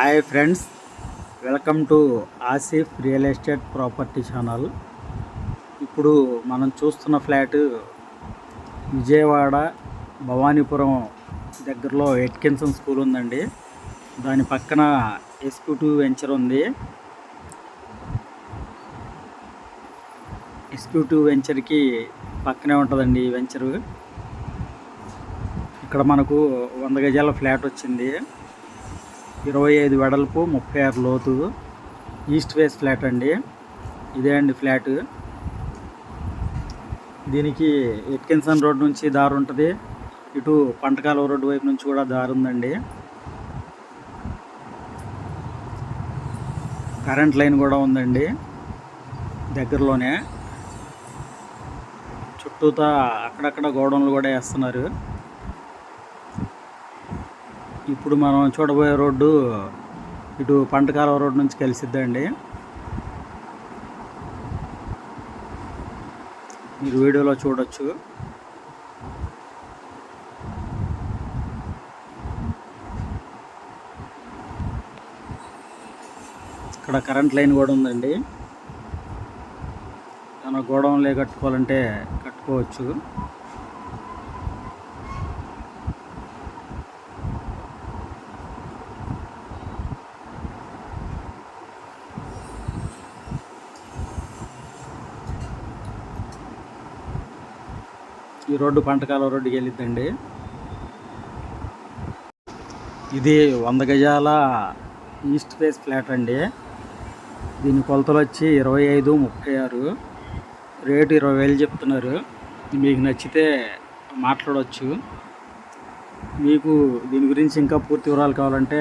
Hi friends welcome to Asif real estate property channel. ఇప్పుడు మనం చూస్తున్న ఫ్లాట్ విజయవాడ భవానీపురం దగ్గరలో ఎట్కిన్సన్ స్కూల్ ఉందండి. దాని పక్కన ఎస్క్యూటివ్ వెంచర్ ఉంది. ఎస్క్యూటివ్ వెంచర్కి పక్కనే ఉంటుందండి ఈ వెంచరు ఇక్కడ మనకు వంద గజాల ఫ్లాట్ వచ్చింది. ఇరవై ఐదు వెడల్పు ముప్పై ఆరు లోతు ఈస్ట్ వేస్ ఫ్లాట్ అండి. ఇదే అండి ఫ్లాట్. దీనికి ఎట్కిన్సన్ రోడ్ నుంచి దారి ఉంటుంది. ఇటు పంటకాలువ రోడ్డు వైపు నుంచి కూడా దారి ఉందండి. కరెంట్ లైన్ కూడా ఉందండి దగ్గరలోనే. చుట్టూతా అక్కడక్కడ గోడౌన్లు కూడా వేస్తున్నారు. ఇప్పుడు మనం చూడబోయే రోడ్డు ఇటు పంటకాలవ రోడ్డు నుంచి కలిసిద్దండి. మీరు వీడియోలో చూడొచ్చు. ఇక్కడ కరెంట్ లైన్ కూడా ఉందండి. మన గోడౌన్లే కట్టుకోవాలంటే కట్టుకోవచ్చు. ఈ రోడ్డు పంటకాల రోడ్డుకి వెళ్ళిద్దండి. ఇది వంద గజాల ఈస్ట్ ఫేస్ ఫ్లాట్ అండి. దీని కొలతలు వచ్చి ఇరవై ఐదు ముప్పై ఆరు. రేటు ఇరవై వేలు చెప్తున్నారు. మీకు నచ్చితే మాట్లాడవచ్చు మీకు దీని గురించి ఇంకా పూర్తి వివరాలు కావాలంటే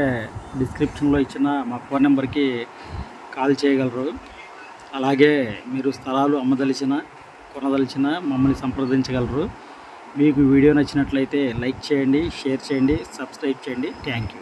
డిస్క్రిప్షన్లో ఇచ్చిన మా ఫోన్ నెంబర్కి కాల్ చేయగలరు. అలాగే మీరు స్థలాలు అమ్మదలిచిన కొనదలిచిన మమ్మల్ని సంప్రదించగలరు. మీకు వీడియో నచ్చినట్లయితే లైక్ చేయండి షేర్ చేయండి సబ్స్క్రైబ్ చేయండి. Thank you.